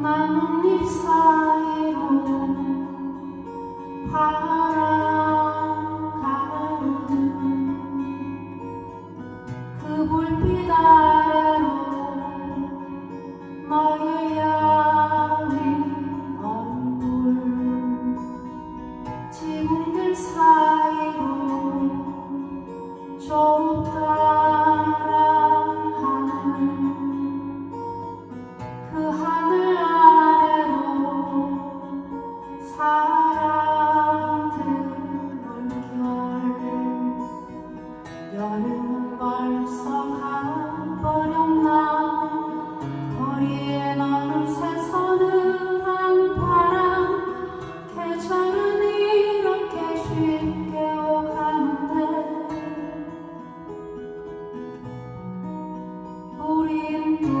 나뭇잎 사이로 바람 가로등 그 불빛 아래 사랑 드물결을 여름은 벌써 가버렸나? 거리에 넌 새서늘한 바람. 계절은 이렇게 쉽게 오가는데. 우린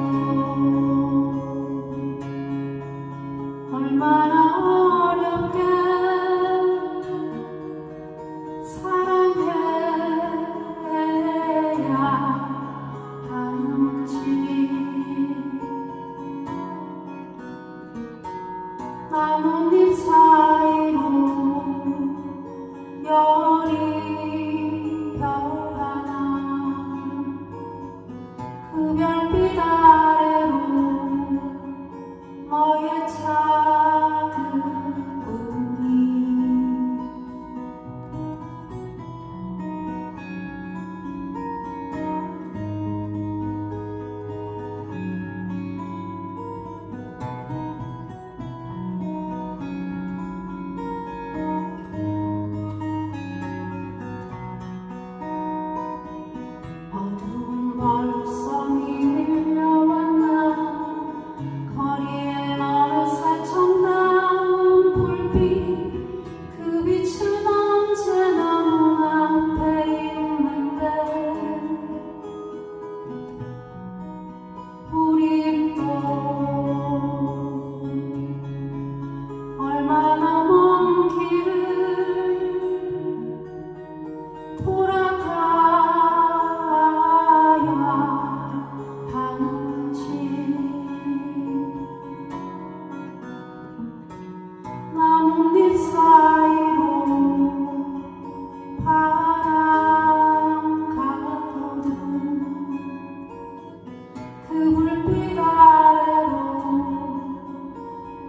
Come on, this house.